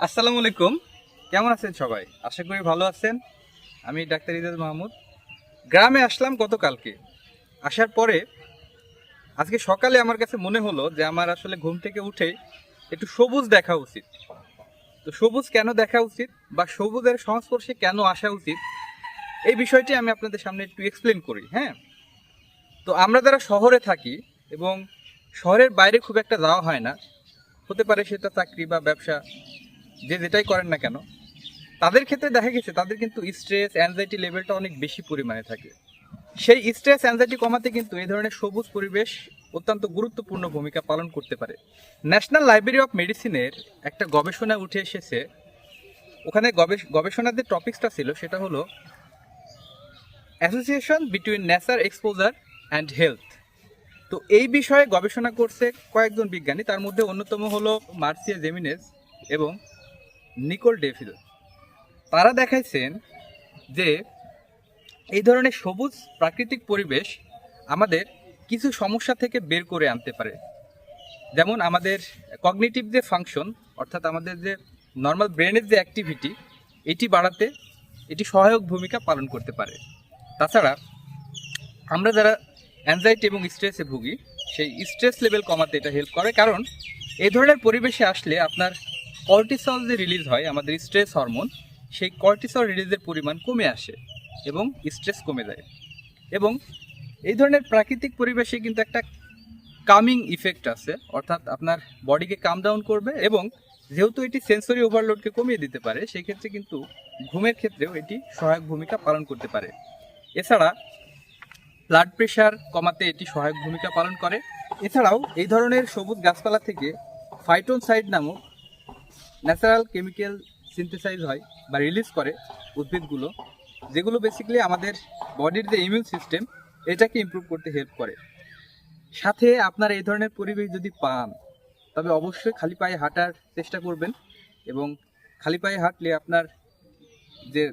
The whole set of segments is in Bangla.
আসসালামু আলাইকুম। কেমন আছেন সবাই? আশা করি ভালো আছেন। আমি ডাক্তার ইজাজ মাহমুদ। গ্রামে আসলাম গতকালকে। আসার পরে আজকে সকালে আমার কাছে মনে হলো যে আমার আসলে ঘুম থেকে উঠে একটু সবুজ দেখা উচিত। তো সবুজ কেন দেখা উচিত বা সবুজের সংস্পর্শে কেন আসা উচিত, এই বিষয়টি আমি আপনাদের সামনে একটু এক্সপ্লেন করি হ্যাঁ? তো আমরা যারা শহরে থাকি এবং শহরের বাইরে খুব একটা যাওয়া হয় না, হতে পারে সেটা চাকরি বা ব্যবসা যে যেটাই করেন না কেন, তাদের ক্ষেত্রে দেখা গেছে তাদের কিন্তু স্ট্রেস অ্যাংজাইটি লেভেলটা অনেক বেশি পরিমাণে থাকে। সেই স্ট্রেস অ্যাংজাইটি কমাতে কিন্তু এই ধরনের সবুজ পরিবেশ অত্যন্ত গুরুত্বপূর্ণ ভূমিকা পালন করতে পারে। ন্যাশনাল লাইব্রেরি অফ মেডিসিনের একটা গবেষণা উঠে এসেছে। ওখানে গবেষ- গবেষণার যে টপিকসটা ছিল, সেটা হলো association between nature exposure and health তো এই বিষয়ে গবেষণা করছে কয়েকজন বিজ্ঞানী, তার মধ্যে অন্যতম হলো মার্সিয়া জেমিনেস এবং নিকোল ডেফিল তারা দেখাইছেন যে এই ধরনের সবুজ প্রাকৃতিক পরিবেশ আমাদের কিছু সমস্যা থেকে বের করে আনতে পারে। যেমন আমাদের কগনিটিভ যে ফাংশন অর্থাৎ আমাদের যে নর্মাল ব্রেনের যে অ্যাক্টিভিটি এটি বাড়াতে এটি সহায়ক ভূমিকা পালন করতে পারে। তাছাড়া আমরা যারা অ্যাংজাইটি এবং স্ট্রেসে ভুগি, সেই স্ট্রেস লেভেল কমাতে এটা হেল্প করে। কারণ এই ধরনের পরিবেশে আসলে আপনার কর্টিসল যে রিলিজ হয়, আমাদের স্ট্রেস হরমোন সেই কর্টিসল রিলিজের পরিমাণ কমে আসে এবং স্ট্রেস কমে যায়। এবং এই ধরনের প্রাকৃতিক পরিবেশে কিন্তু একটা কামিং ইফেক্ট আছে, অর্থাৎ আপনার বডিকে কাম ডাউন করবে এবং যেহেতু এটি সেন্সরি ওভারলোডকে কমিয়ে দিতে পারে, সেই ক্ষেত্রে কিন্তু ঘুমের ক্ষেত্রেও এটি সহায়ক ভূমিকা পালন করতে পারে। এছাড়া ব্লাড প্রেশার কমাতে এটি সহায়ক ভূমিকা পালন করে। এছাড়াও এই ধরনের সবুজ গাছপালা থেকে ফাইটোন সাইড নামক ন্যাচারাল কেমিক্যাল সিনথেসাইজ হয় বা রিলিজ করে উদ্ভিদগুলো, যেগুলো বেসিক্যালি আমাদের বডির যে ইমিউন সিস্টেম এটাকে ইমপ্রুভ করতে হেল্প করে। সাথে আপনার এই ধরনের পরিবেশ যদি পান, তবে অবশ্যই খালি পায়ে হাঁটার চেষ্টা করবেন এবং খালি পায়ে হাঁটলে আপনার যে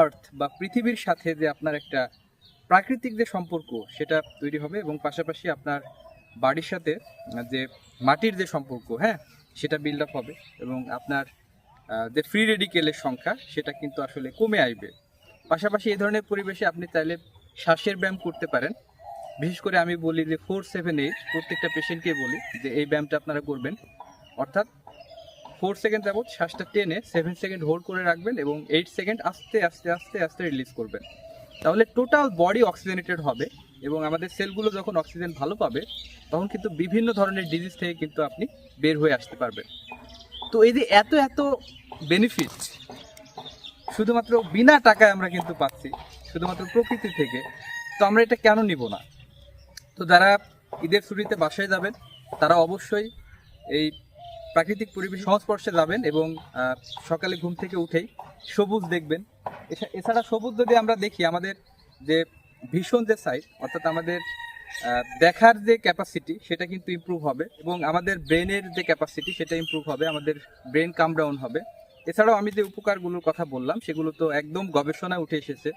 আর্থ বা পৃথিবীর সাথে যে আপনার একটা প্রাকৃতিক যে সম্পর্ক, সেটা তৈরি হবে এবং পাশাপাশি আপনার বাড়ির সাথে যে মাটির যে সম্পর্ক হ্যাঁ? সেটা বিল্ড আপ হবে এবং আপনার যে ফ্রি রেডিকেলের সংখ্যা সেটা কিন্তু আসলে কমে আসবে। পাশাপাশি এই ধরনের পরিবেশে আপনি চাইলে শ্বাসের ব্যায়াম করতে পারেন। বিশেষ করে আমি বলি যে ফোর সেভেন এইট প্রত্যেকটা পেশেন্টকে বলি যে এই ব্যায়ামটা আপনারা করবেন। অর্থাৎ ফোর সেকেন্ড যাবৎ শ্বাসটা টেনে সেভেন সেকেন্ড হোল্ড করে রাখবেন এবং এইট সেকেন্ড আস্তে আস্তে আস্তে আস্তে রিলিজ করবেন। তাহলে টোটাল বডি অক্সিজেনেটেড হবে এবং আমাদের সেলগুলো যখন অক্সিজেন ভালো পাবে তখন কিন্তু বিভিন্ন ধরনের ডিজিজ থেকে কিন্তু আপনি বের হয়ে আসতে পারবেন। তো এই যে এত এত বেনিফিট শুধুমাত্র বিনা টাকায় আমরা কিন্তু পাচ্ছি, শুধুমাত্র প্রকৃতি থেকে, তো আমরা এটা কেন নিব না? তো যারা ঈদের ছুটিতে বাসায় যাবেন, তারা অবশ্যই এই প্রাকৃতিক পরিবেশ সংস্পর্শে যাবেন এবং সকালে ঘুম থেকে উঠেই সবুজ দেখবেন। এছা- এছাড়া সবুজ যদি আমরা দেখি, আমাদের যে ভীষণ যে সাইজ অর্থাৎ আমাদের দেখার যে ক্যাপাসিটি সেটা কিন্তু ইমপ্রুভ হবে এবং আমাদের ব্রেনের যে ক্যাপাসিটি সেটা ইমপ্রুভ হবে, আমাদের ব্রেন কাম ডাউন হবে। এছাড়াও আমি যে উপকারগুলোর কথা বললাম, সেগুলো তো একদম গবেষণায় উঠে এসেছে।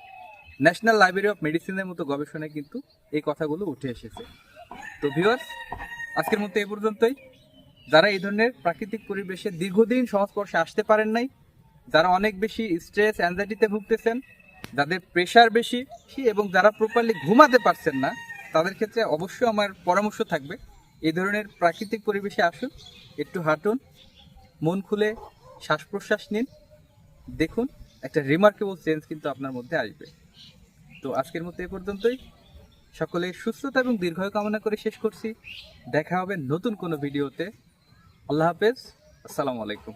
ন্যাশনাল লাইব্রেরি অফ মেডিসিনের মতো গবেষণায় কিন্তু এই কথাগুলো উঠে এসেছে। তো ভিউয়ার্স আজকের মতো এই পর্যন্তই। যারা এই ধরনের প্রাকৃতিক পরিবেশে দীর্ঘদিন সংস্পর্শে আসতে পারেন নাই, যারা অনেক বেশি স্ট্রেস অ্যাংজাইটিতে ভুগতেছেন, যাদের প্রেশার বেশি, এবং যারা প্রপারলি ঘুমাতে পারছেন না তাদের ক্ষেত্রে অবশ্যই আমার পরামর্শ থাকবে। এই ধরনের প্রাকৃতিক পরিবেশে আসুন, একটু হাঁটুন, মন খুলে শ্বাস প্রশ্বাস নিন, দেখুন, একটা রিমার্কেবল চেঞ্জ কিন্তু আপনার মধ্যে আসবে। তো আজকের মতো এ পর্যন্তই। সকলে সুস্থতা এবং দীর্ঘায়ু কামনা করে শেষ করছি। দেখা হবে নতুন কোনো ভিডিওতে। আল্লাহ হাফেজ। আসসালামু আলাইকুম।